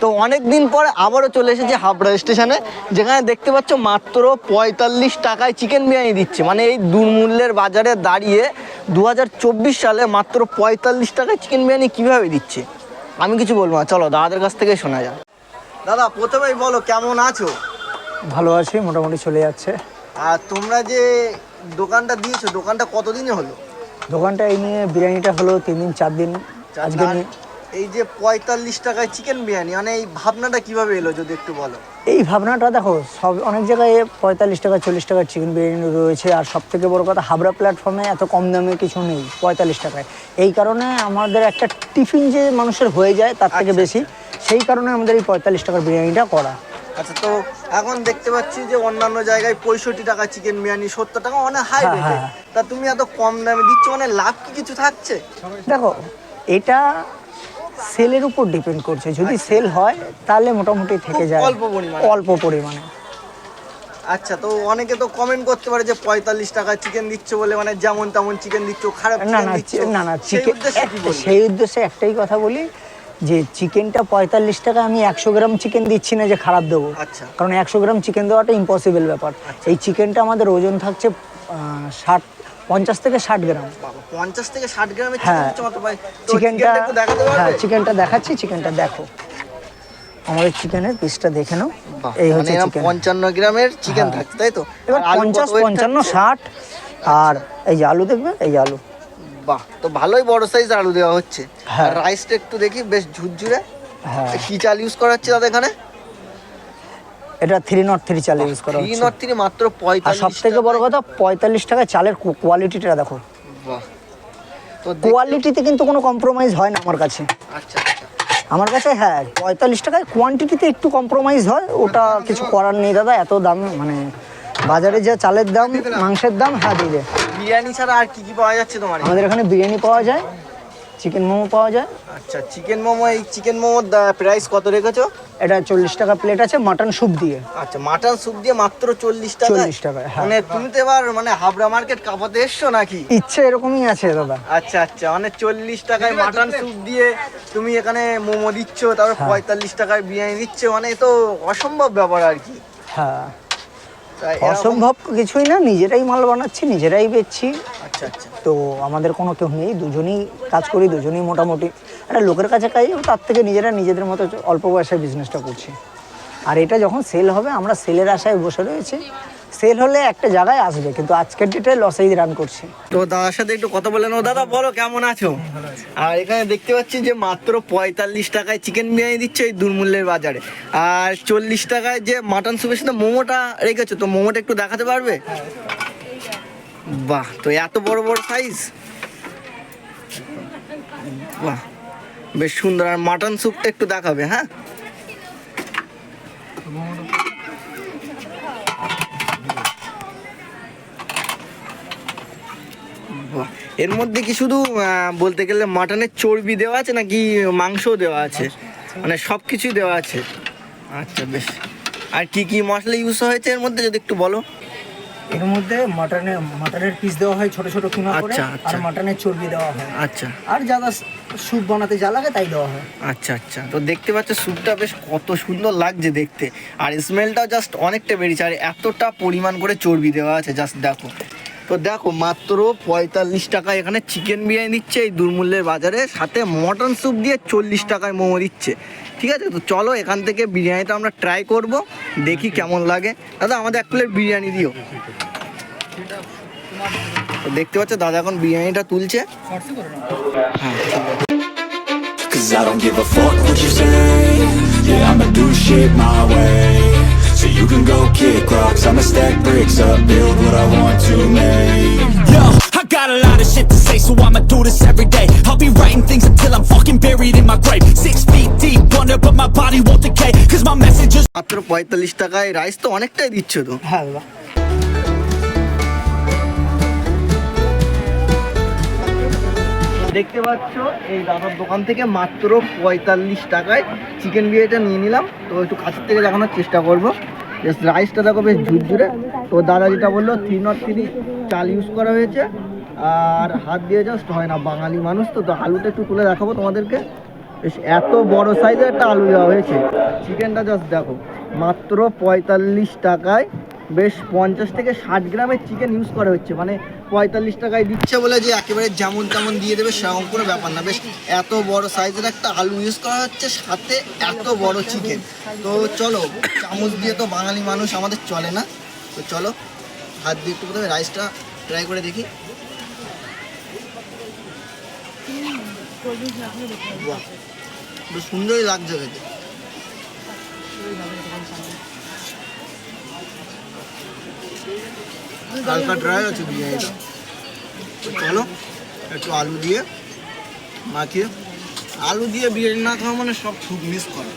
তো অনেক দিন পর আবারও চলে এসেছি হাবড়া স্টেশনে যেখানে দেখতে পাচ্ছ মাত্র পঁয়তাল্লিশ টাকায় চিকেন বিরিয়ানি দিচ্ছে। মানে এই দুর্মূল্যের বাজারে দাঁড়িয়ে দু হাজার চব্বিশ সালে মাত্র পঁয়তাল্লিশ টাকায় চিকেন বিরিয়ানি কীভাবে দিচ্ছে? আমি কিছু বলব না চলো দাদাদের কাছ থেকে শোনা যাক। দাদা প্রথমেই বলো কেমন আছো? ভালো আছি মোটামুটি চলে যাচ্ছে। আর তোমরা যে দোকানটা দিয়েছ দোকানটা কতদিনে হলো? দোকানটা এই নিয়ে বিরিয়ানিটা হলো তিন দিন চার দিন আজকে নিয়ে এই যে পঁয়তাল্লিশ টাকায় চিকেন বিরিয়ানি মানে এই ভাবনাটা কীভাবে এলো যদি একটু বলো? এই ভাবনাটা দেখো সব অনেক জায়গায় পঁয়তাল্লিশ টাকা চল্লিশ টাকার চিকেন বিরিয়ানি রয়েছে আর সব থেকে বড় কথা হাবড়া প্ল্যাটফর্মে এত কম দামে কিছু নেই পঁয়তাল্লিশ টাকায়। এই কারণে আমাদের একটা টিফিন যে মানুষের হয়ে যায় তার থেকে আচ্ছা, বেশি সেই কারণে আমাদের এই পঁয়তাল্লিশ টাকার বিরিয়ানিটা করা। আচ্ছা তো এখন দেখতে পাচ্ছি যে অন্যান্য জায়গায় পঁয়ষট্টি টাকা চিকেন বিরিয়ানি সত্তর টাকা অনেক হাই হ্যাঁ, রেটে হ্যাঁ। তা তুমি এত কম দামে দিচ্ছ মানে লাভ কি কিছু থাকছে? দেখো এটা সেলের উপর ডিপেন্ড করছে। যদি সেল হয় তাহলে মোটামুটি থেকে যায়। অল্প পরিমাণে। অল্প পরিমাণে। আচ্ছা তো অনেকে তো কমেন্ট করতে পারে যে পঁয়তাল্লিশ টাকা চিকেন দিচ্ছ বলে মানে যেমন তেমন চিকেন দিচ্ছ খারাপ না না না না চিকেন সেই উদ্দেশ্যে একটাই কথা বলি যে চিকেনটা পঁয়তাল্লিশ টাকা আমি একশো গ্রাম চিকেন দিচ্ছি না যে খারাপ দেবো। আচ্ছা। কারণ একশো গ্রাম চিকেন দেওয়াটা ইম্পসিবল ব্যাপার। এই চিকেনটা আমাদের ওজন থাকছে ষাট পঞ্চাশ থেকে ষাট গ্রাম। পঞ্চাশ থেকে ষাট গ্রামের হ্যাঁ চিকেনটা হ্যাঁ চিকেনটা দেখাচ্ছি চিকেনটা দেখো। আমাদের চিকেনের পিসটা দেখে নাও। এই হচ্ছে চিকেন পঞ্চান্ন গ্রামের চিকেন থাকছে তাই তো? এবার পঞ্চাশ পঞ্চান্ন ষাট। আর এই যে আলু দেখবে এই আলু। বাহ তো ভালোই বড় সাইজ আলু দেওয়া হচ্ছে। হ্যাঁ। আর রাইসটা একটু দেখি বেশ ঝুরঝুরে। হ্যাঁ। কি চাল ইউজ করা হচ্ছে দাদা এখানে? এটা থ্রি নট থ্রি চাল ইউজ করা থ্রি নট থ্রি মাত্র পঁয়তাল্লিশ সব থেকে বড় কথা পঁয়তাল্লিশ টাকা চালের কোয়ালিটিটা দেখো। কোয়ালিটিতে কিন্তু কোনো কম্প্রোমাইজ হয় না আমার কাছে। আচ্ছা আচ্ছা। আমার কাছে হ্যাঁ পঁয়তাল্লিশ টাকায় কোয়ান্টিটিতে একটু কম্প্রোমাইজ হয় ওটা কিছু করার নেই দাদা এত দাম মানে বাজারে যা চালের দাম মাংসের দাম হ্যাঁ দিবে বিরিয়ানি ছাড়া আর কি কি পাওয়া যাচ্ছে তোমার আমাদের এখানে বিরিয়ানি পাওয়া যায় চিকেন মোমো পাওয়া যায়। আচ্ছা চিকেন মোমো এই চিকেন মোমোর প্রাইস কত রেখেছো? এটা চল্লিশ টাকা প্লেট আছে মাটন স্যুপ দিয়ে। আচ্ছা মাটন স্যুপ দিয়ে মাত্র চল্লিশ টাকা 40 টাকায়, হ্যাঁ। মানে তুমি তো এবার মানে হাবড়া মার্কেট কাপাতে এসছো নাকি? ইচ্ছে এরকমই আছে দাদা। আচ্ছা আচ্ছা মানে চল্লিশ টাকায় মাটন স্যুপ দিয়ে তুমি এখানে মোমো দিচ্ছ তারপর হ্যাঁ। পঁয়তাল্লিশ টাকায় বিরিয়ানি দিচ্ছ মানে তো অসম্ভব ব্যাপার আর কি। হ্যাঁ। অসম্ভব কিছুই না নিজেরাই মাল বানাচ্ছি নিজেরাই বেচছি। আচ্ছা আচ্ছা। তো আমাদের কোনো কেউ নেই দুজনেই কাজ করি দুজনেই মোটামুটি। একটা লোকের কাছে কাজ তার থেকে নিজেরা নিজেদের মতো অল্প পয়সায় বিজনেসটা করছি। আর এটা যখন সেল হবে আমরা সেলের আশায় বসে রয়েছি। সেল হলে একটা জায়গায় আসবে কিন্তু আজকের ডেটে লসেই রান করছে। তো দাদার সাথে একটু কথা বলে ও দাদা বলো কেমন আছো? আর এখানে দেখতে পাচ্ছি যে মাত্র পঁয়তাল্লিশ টাকায় চিকেন বিরিয়ানি দিচ্ছে এই দুর্মূল্যের বাজারে। আর চল্লিশ টাকায় যে মাটন স্যুপের সাথে মোমোটা রেখেছো? তো মোমোটা একটু দেখাতে পারবে? বাহ তো এত বড় বড় সাইজ বাহ বেশ সুন্দর। আর মাটন স্যুপটা একটু দেখাবে হ্যাঁ? এর মধ্যে কি শুধু বলতে গেলে মাটনের চর্বি দেওয়া আছে নাকি মাংসও দেওয়া আছে? মানে সব কিছুই দেওয়া আছে। আচ্ছা বেশ। আর কি কি মশলা ইউজ হয়েছে এর মধ্যে যদি একটু বলো? এর মধ্যে মাটনের মাটনের পিস দেওয়া হয় ছোট ছোট কিমা করে আচ্ছা, আচ্ছা। আর মাটনের চর্বি দেওয়া হয়। আচ্ছা। আর যারা স্যুপ বানাতে যা লাগে তাই দেওয়া হয়। আচ্ছা আচ্ছা। তো দেখতে পাচ্ছ স্যুপটা বেশ কত সুন্দর লাগছে দেখতে। আর স্মেলটাও জাস্ট অনেকটা বেরিয়েছে। আর এতটা পরিমাণ করে চর্বি দেওয়া আছে জাস্ট দেখো। তো দেখো মাত্র পঁয়তাল্লিশ টাকা এখানে চিকেন বিরিয়ানি দিচ্ছে এই দুর্মূল্যের বাজারে। সাথে মটন স্যুপ দিয়ে চল্লিশ টাকায় মোমো দিচ্ছে। ঠিক আছে? তো চলো এখান থেকে বিরিয়ানিটা আমরা ট্রাই করব দেখি কেমন লাগে। দাদা আমাদের এক প্লেট বিরিয়ানি দিও। দেখতে পাচ্ছ দাদা এখন বিরিয়ানিটা তুলছে। হ্যাঁ Yeah, I'ma do shit my way. You can go kick rocks, I'ma stack bricks up Build what I want to make Yo, I got a lot of shit to say So I'ma do this every day I'll be writing things until I'm fucking buried in my grave Six feet deep wonder, but my body won't decay Cause my message is মাত্র পঁয়তাল্লিশ টাকায় rice তো অনেকটাই দিচ্ছ তো হ্যাঁ দেখতে পাচ্ছ এই দাদার দোকান থেকে মাত্র পঁয়তাল্লিশ টাকায় চিকেন বিরিয়ানিটা নিয়ে নিলাম তো একটু কাছের থেকে দেখানোর চেষ্টা করব রাইসটা দেখো বেশ ঝুরঝুরে। তো দাদা যেটা বলল থ্রি নট থ্রি চাল ইউজ করা হয়েছে। আর হাত দিয়ে জাস্ট হয় না, বাঙালি মানুষ তো তো আলুটা একটু তুলে দেখাবো তোমাদেরকে। বেশ এত বড় সাইজের একটা আলু দেওয়া হয়েছে। চিকেনটা জাস্ট দেখো, মাত্র পঁয়তাল্লিশ টাকায় বেশ পঞ্চাশ থেকে ষাট গ্রামের চিকেন ইউজ করা হচ্ছে মানে পঁয়তাল্লিশ টাকায় দিচ্ছে। বলে যে একেবারে যেমন তেমন দিয়ে দেবে, সেরকম কোনো ব্যাপার না। বেশ, এত বড় সাইজের একটা আলু ইউজ করা হচ্ছে, সাথে এত বড় চিকেন তো চলো, চামচ দিয়ে তো বাঙালি মানুষ আমাদের চলে না। তো চলো, হাত দিয়ে একটু প্রথমে রাইসটা ট্রাই করে দেখি। বাহ সুন্দরই লাগছে খেতে। হালকা ড্রাই আছে বিরিয়ানিটা চলো, একটু আলু দিয়ে মাখিয়ে। আলু দিয়ে বিরিয়ানি না খাওয়া মানে সব খুব মিস করে।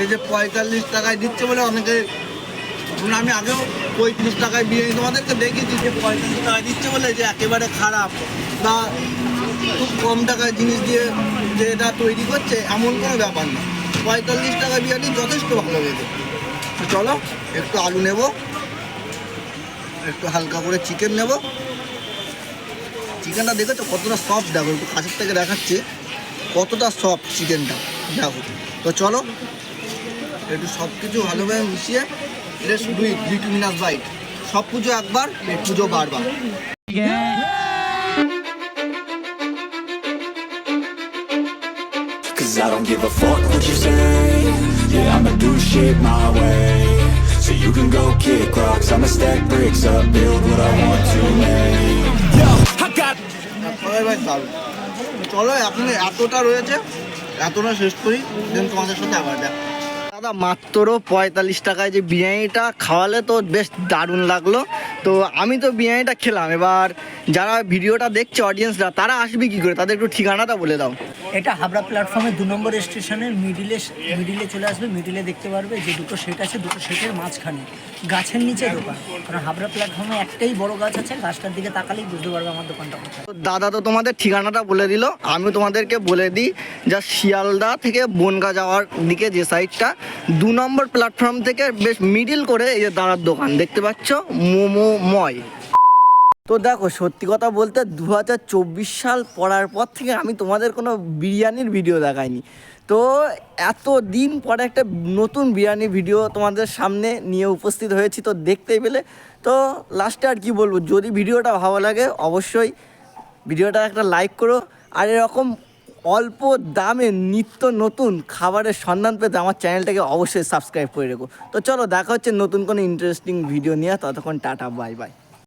এই যে পঁয়তাল্লিশ টাকায় দিচ্ছে বলে অনেকে আমি আগেও পঁয়ত্রিশ টাকায় বিরিয়ানি তোমাদেরকে দেখিয়েছি, যে পঁয়তাল্লিশ টাকায় দিচ্ছে বলে যে একেবারে খারাপ। বা খুব কম টাকায় জিনিস দিয়ে যে এটা তৈরি করছে, এমন কোনো ব্যাপার না। পঁয়তাল্লিশ টাকা বিরিয়ানি যথেষ্ট ভালো হয়েছে তো চলো, একটু আলু নেব, একটু হালকা করে চিকেন নেব। চিকেনটা দেখেছ কতটা সফট দেখো, একটু কাছের থেকে দেখাচ্ছি। কতটা সফট চিকেনটা দেখো। তো চলো, একটু সব কিছু ভালোভাবে মিশিয়ে ডু ইট ভিটামিনাস বাইট সব পুজো একবার পুজো বারবার। I don't give a fuck what you say Yeah, I'ma do shit my way So you can go kick rocks I'ma stack bricks up, build what I want to make Yo, I got সবাই ভাই দারুণ চলো এখন এতটা রয়েছে এতটা শেষ করি দেন তোমাদের সাথে আবার দেখ দাদা মাত্র পঁয়তাল্লিশ টাকায় যে বিরিয়ানিটা খাওয়ালে তো বেশ দারুণ লাগল তো আমি তো বিরিয়ানিটা খেলাম। এবার যারা ভিডিওটা দেখছে অডিয়েন্সরা তারা আসবে কি করে? তাদের একটু ঠিকানাটা বলে দাও। এটা হাবড়া প্ল্যাটফর্মে দু নম্বর স্টেশনের মিডিলে মিডিলে চলে আসবে মিডিলে দেখতে পারবে যে দুটো সেট আছে দুটো সেটের মাঝখানে। গাছের নিচে দোকান। কারণ হাবড়া প্ল্যাটফর্মে একটাই বড় গাছ আছে গাছটার দিকে তাকালেই বুঝতে পারবে আমার দোকানটা কোথায়। তো দাদা তো তোমাদের ঠিকানাটা বলে দিল। আমি তোমাদেরকে বলে দিই যা শিয়ালদা থেকে বনগা যাওয়ার দিকে যে সাইডটা দু নম্বর প্ল্যাটফর্ম থেকে বেশ মিডিল করে এই যে দাদার দোকান। দেখতে পাচ্ছ? মোমোময় তো দেখো, সত্যি কথা বলতে দু হাজার চব্বিশ সাল পড়ার পর থেকে আমি তোমাদের কোনো বিরিয়ানির ভিডিও দেখাইনি। তো এত দিন পরে একটা নতুন বিরিয়ানি ভিডিও তোমাদের সামনে নিয়ে উপস্থিত হয়েছি, তো দেখতেই পেলে। তো লাস্টে আর কি বলব, যদি ভিডিওটা ভালো লাগে অবশ্যই ভিডিওটা একটা লাইক করো। আর এরকম অল্প দামে নিত্য নতুন খাবারের সন্ধান পেতে আমার চ্যানেলটাকে অবশ্যই সাবস্ক্রাইব করে রেখো। তো চলো দেখা হচ্ছে নতুন কোনো ইন্টারেস্টিং ভিডিও নিয়ে। ততক্ষণ টাটা বাই বাই